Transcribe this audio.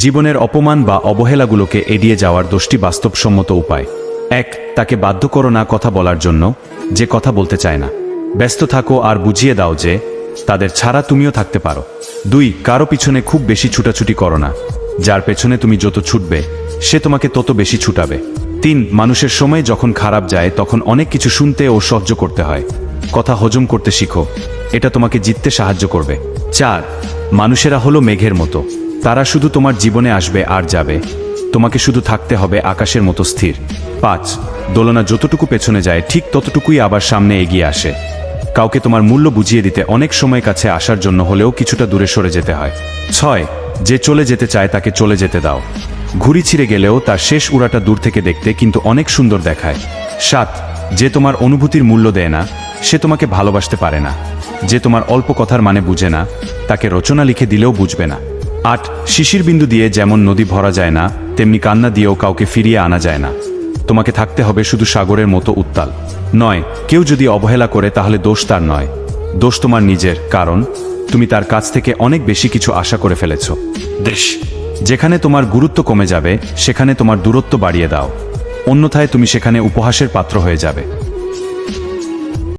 জীবনের অপমান বা অবহেলাগুলোকে এড়িয়ে যাওয়ার দোষটি বাস্তবসম্মত উপায়। এক, তাকে বাধ্য করো না কথা বলার জন্য, যে কথা বলতে চায় না। ব্যস্ত থাকো আর বুঝিয়ে দাও যে, তাদের ছাড়া তুমিও থাকতে পারো। দুই, কারও পিছনে খুব বেশি ছুটাছুটি করো না। যার পেছনে তুমি যত ছুটবে, সে তোমাকে তত বেশি ছুটাবে। তিন, মানুষের সময় যখন খারাপ যায়, তখন অনেক কিছু শুনতে ও সহ্য করতে হয়। কথা হজম করতে শিখো। এটা তোমাকে জিততে সাহায্য করবে। চার মানুষেরা হলো মেঘের মতো। তারা শুধু তোমার জীবনে আসবে আর যাবে। তোমাকে শুধু থাকতে হবে আকাশের মতো স্থির। পাঁচ, দোলনা যতটুকু পেছনে যায়, ঠিক ততটুকুই আবার সামনে এগিয়ে আসে। কাউকে তোমার মূল্য বুঝিয়ে দিতে অনেক সময় কাছে আসার জন্য হলেও কিছুটা দূরে সরে যেতে হয়। ছয়, যে চলে যেতে চায় তাকে চলে যেতে দাও। ঘুড়ি ছিঁড়ে গেলেও তার শেষ উড়াটা দূর থেকে দেখতে কিন্তু অনেক সুন্দর দেখায়। সাত, যে তোমার অনুভূতির মূল্য দেয় না সে তোমাকে ভালোবাসতে পারে না। যে তোমার অল্প কথার মানে বুঝে না, তাকে রচনা লিখে দিলেও বুঝবে না। আট, শিশির বিন্দু দিয়ে যেমন নদী ভরা যায় না, তেমনি কান্না দিয়েও কাউকে ফিরিয়ে আনা যায় না। তোমাকে থাকতে হবে শুধু সাগরের মতো উত্তাল। নয়, কেউ যদি অবহেলা করে তাহলে দোষ তার নয়। দোষ তোমার নিজের, কারণ তুমি তার কাছ থেকে অনেক বেশি কিছু আশা করে ফেলেছ। দেশ, যেখানে তোমার গুরুত্ব কমে যাবে, সেখানে তোমার দূরত্ব বাড়িয়ে দাও। অন্যথায় তুমি সেখানে উপহাসের পাত্র হয়ে যাবে।